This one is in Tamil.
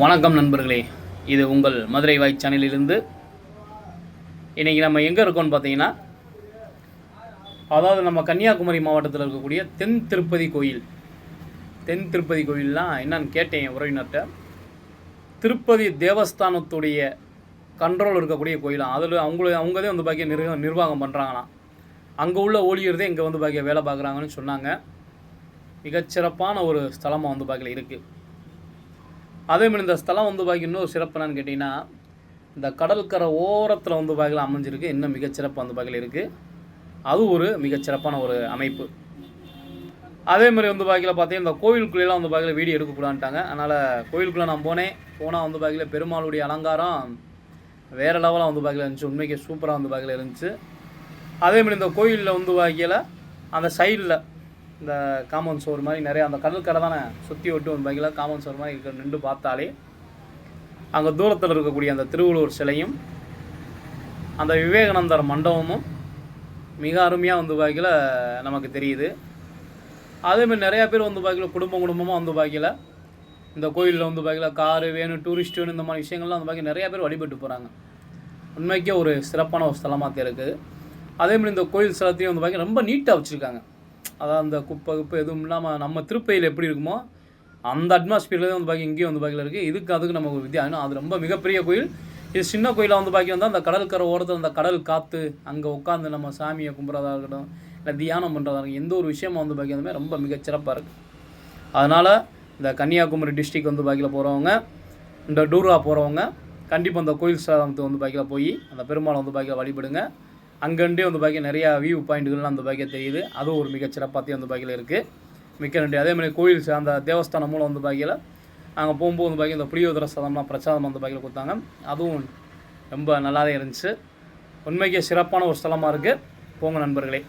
வணக்கம் நண்பர்களே. இது உங்கள் மதுரை வாய் சேனலிலிருந்து. இன்றைக்கி நம்ம எங்கே இருக்கோம்னு பார்த்தீங்கன்னா அதாவது நம்ம கன்னியாகுமரி மாவட்டத்தில் இருக்கக்கூடிய தென் திருப்பதி கோயில். தென் திருப்பதி கோயில்லாம் என்னன்னு கேட்டேன் என் உறவினர்கிட்ட. திருப்பதி தேவஸ்தானத்துடைய கண்ட்ரோல் இருக்கக்கூடிய கோயிலாம் அதில் அவங்கள அவங்கதே வந்து பாக்கிய நிர்வாக நிர்வாகம் பண்ணுறாங்களாம் அங்கே உள்ள ஊழியர்தே இங்கே வந்து பாக்கிய வேலை பார்க்குறாங்கன்னு சொன்னாங்க. மிகச்சிறப்பான ஒரு ஸ்தலமாக வந்து பார்க்கல இருக்குது அதே மாதிரி இந்த ஸ்தலம் வந்து பார்க்க இன்னொரு சிறப்பு என்னன்னு கேட்டிங்கன்னா இந்த கடற்கரை ஓரத்தில் வந்து பார்க்கல அமைஞ்சிருக்கு. இன்னும் மிகச்சிறப்பு வந்து பார்க்கல இருக்குது அது ஒரு மிகச்சிறப்பான ஒரு அமைப்பு. அதே மாதிரி வந்து பார்க்கல பார்த்தீங்கன்னா இந்த கோவிலுக்குள்ளேலாம் வந்து பார்க்கல வீடியோ எடுக்கக்கூடாதுட்டாங்க அதனால் கோவிலுக்குள்ளே நான் போனேன். போனால் வந்து பார்க்கல பெருமாளுடைய அலங்காரம் வேறு லெவலாக வந்து பார்க்கல இருந்துச்சு. உண்மைக்கு சூப்பராக வந்து பார்க்கல இருந்துச்சு. அதே மாதிரி இந்த கோயிலில் வந்து பார்க்கல அந்த சைடில் இந்த காமன் சோறு மாதிரி நிறைய அந்த கடற்கரை தானே சுற்றி ஒட்டு வந்து பைக்கில் காமன் சோறு மாதிரி இருக்க நின்று பார்த்தாலே அங்கே தூரத்தில் இருக்கக்கூடிய அந்த திருவள்ளுவர் சிலையும் அந்த விவேகானந்தர் மண்டபமும் மிக அருமையாக வந்து பார்க்கல நமக்கு தெரியுது. அதேமாதிரி நிறையா பேர் வந்து பார்க்கல குடும்பம் குடும்பமாக வந்து பார்க்கல. இந்த கோயிலில் வந்து பார்க்கல காரு வேணும் டூரிஸ்ட் வேணும் இந்த மாதிரி விஷயங்கள்லாம் வந்து பார்க்க நிறையா பேர் வழிபட்டு போகிறாங்க உண்மைக்கே ஒரு சிறப்பான ஒரு ஸ்தலமாக இருக்குது அதேமாதிரி இந்த கோயில் ஸ்தலத்தையும் வந்து பார்க்க ரொம்ப நீட்டாக வச்சுருக்காங்க. அதாவது அந்த குப்பை குப்பை எதுவும் இல்லாமல் நம்ம திருப்பையில் எப்படி இருக்குமோ அந்த அட்மாஸ்பியரில் வந்து பாக்கி இங்கேயும் வந்து பாக்கியில் இருக்குது இதுக்கு அதுக்கு நமக்கு ஒரு வித்தியாசம் அது ரொம்ப மிகப்பெரிய கோயில். இது சின்ன கோயிலாக வந்து பாக்கி வந்தால் அந்த கடற்கரை ஓரத்தில் அந்த கடல் காற்று அங்கே உட்காந்து நம்ம சாமியை கும்பிட்றதா இருக்கட்டும் இல்லை தியானம் பண்ணுறதா இருக்கட்டும் எந்த ஒரு விஷயமும் வந்து பார்க்க ரொம்ப மிகச்சிறப்பாக இருக்குது அதனால் இந்த கன்னியாகுமரி டிஸ்ட்ரிக் வந்து பாக்கியில் போகிறவங்க இந்த டூரா போகிறவங்க கண்டிப்பாக இந்த கோயில் ஸ்தலத்துக்கு வந்து பாக்கியில் போய் அந்த பெருமாளை வந்து பாக்கியில் வழிபடுங்க. அங்கேண்டே வந்து பாக்கி நிறையா வியூ பாயிண்ட்டுகள்லாம் அந்த பாக்கிய தெரியுது. அதுவும் ஒரு மிகச்சிறப்பாத்தையும் அந்த பாக்கியில் இருக்குது மிக்க நன்றி. அதே மாதிரி கோயில் அந்த தேவஸ்தானம் மூலம் வந்து பாக்கியில் அங்கே போகும்போது வந்து பாக்கி இந்த புளியோதர சதம்லாம் பிரசாதம் அந்த பாக்கியில் கொடுத்தாங்க. அதுவும் ரொம்ப நல்லாவே இருந்துச்சு. உண்மைக்கே சிறப்பான ஒரு ஸ்தலமாக இருக்குது போங்க நண்பர்களே.